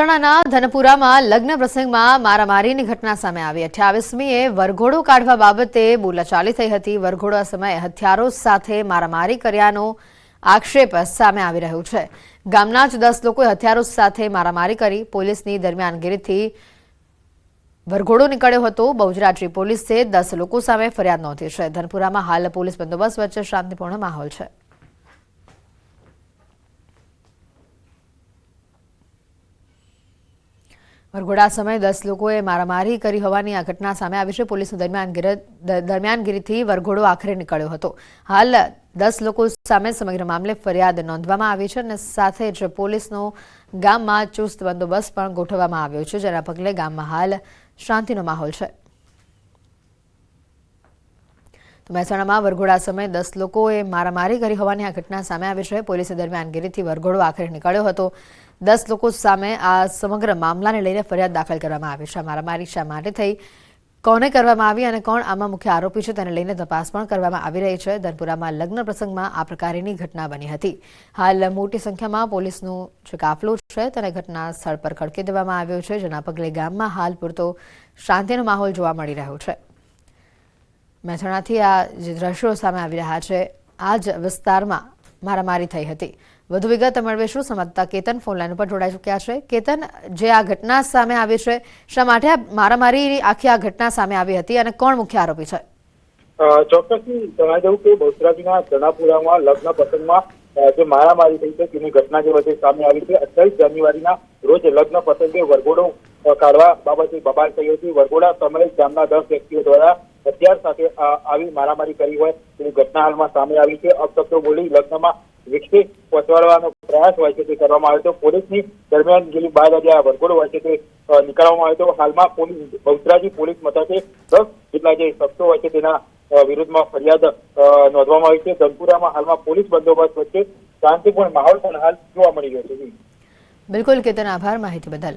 મહેસાણાના ધનપુરામાં લગ્ન પ્રસંગમાં મારામારીની ઘટના સામે આવી. અઠ્યાવીસમીએ વરઘોડો કાઢવા બાબતે બોલાચાલી થઈ હતી. વરઘોડા સમયે હથિયારો સાથે મારામારી કર્યાનો આક્ષેપ સામે આવી રહ્યો છે. ગામના જ દસ લોકોએ હથિયારો સાથે મારામારી કરી પોલીસની દરમિયાનગીરીથી વરઘોડો નીકળ્યો હતો. બહુજરાત્રી પોલીસે દસ લોકો સામે ફરિયાદ નોંધી છે. ધનપુરામાં હાલ પોલીસ બંદોબસ્ત વચ્ચે શાંતિપૂર્ણ માહોલ છે. વરઘોડા સમયે દસ લોકોએ મારામારી કરી હોવાની આ ઘટના સામે આવી છે. પોલીસની દરમિયાનગીરીથી વરઘોડો આખરે નીકળ્યો હતો. હાલ દસ લોકો સામે સમગ્ર મામલે ફરિયાદ નોંધવામાં આવી છે અને સાથે જ પોલીસનો ગામમાં ચુસ્ત બંદોબસ્ત પણ ગોઠવવામાં આવ્યો છે, જેના પગલે ગામમાં હાલ શાંતિનો માહોલ છે. મહેસાણામાં વરઘોડા સમયે દસ લોકોએ મારામારી કરી હોવાની આ ઘટના સામે આવી છે. પોલીસે દરમિયાનગીરીથી વરઘોડો આખરે નીકળ્યો હતો. દસ લોકો સામે આ સમગ્ર મામલાને લઈને ફરિયાદ દાખલ કરવામાં આવી છે. મારામારી શા માટે થઈ, કોને કરવામાં આવી અને કોણ આમાં મુખ્ય આરોપી છે તેને લઈને તપાસ પણ કરવામાં આવી રહી છે. ધનપુરામાં લગ્ન પ્રસંગમાં આ પ્રકારની ઘટના બની હતી. હાલ મોટી સંખ્યામાં પોલીસનું જે કાફલો છે તેને ઘટના સ્થળ પર ખડકી દેવામાં આવ્યો છે, જેના પગલે ગામમાં હાલ પૂરતો શાંતિનો માહોલ જોવા મળી રહ્યો છે. મહેસાણાથી આ જે દ્રશ્યો સામે આવી રહ્યા છે, આ જ વિસ્તારમાં મારામારી થઈ હતી. વધુ વિગત મેળવીશું સંવાદદાતા કેતન ફોનલાઈન ઉપર જોડાઈ ચૂક્યા છે. કેતન, જે આ ઘટના સામે આવી છે, શા માટે મારામારી આખી આ ઘટના સામે આવી હતી અને કોણ મુખ્ય આરોપી છે? ચોક્કસથી જણાવી દઉં કે બહુચરાજીના જનાપુરામાં લગ્ન પ્રસંગમાં જે મારામારી થઈ છે, તેની ઘટના જે વચ્ચે સામે આવી છે, અઠ્યાવીસ જાન્યુઆરીના રોજ લગ્ન પ્રસંગે વરઘોડો કાઢવા બાબતે બબાલ થઈ હતી વરઘોડા સમયે ગામના દસ વ્યક્તિઓ દ્વારા હથિયાર સાથે આવી મારામારી કરી હોય, તેની ઘટના હાલમાં સામે આવી છે. અપશબ્દો બોલી લગ્નમાં વિક્ષેપ પહોંચાડવાનો પ્રયાસ હોય છે તે કરવામાં આવ્યો હતો. પોલીસની દરમિયાન ગયેલી બાદ આજે આ વરઘોડો હોય છે તે નીકળવામાં આવ્યો હતો. હાલમાં પોલીસ, બહુચરાજી પોલીસ મથકે દસ જેટલા જે શખ્સો હોય છે તેના વિરુદ્ધમાં ફરિયાદ નોંધવામાં આવી છે. ધનપુરામાં હાલમાં પોલીસ બંદોબસ્ત વચ્ચે શાંતિપૂર્ણ માહોલ પણ હાલ જોવા મળી રહ્યો છે. બિલકુલ કેતન, આભાર માહિતી બદલ.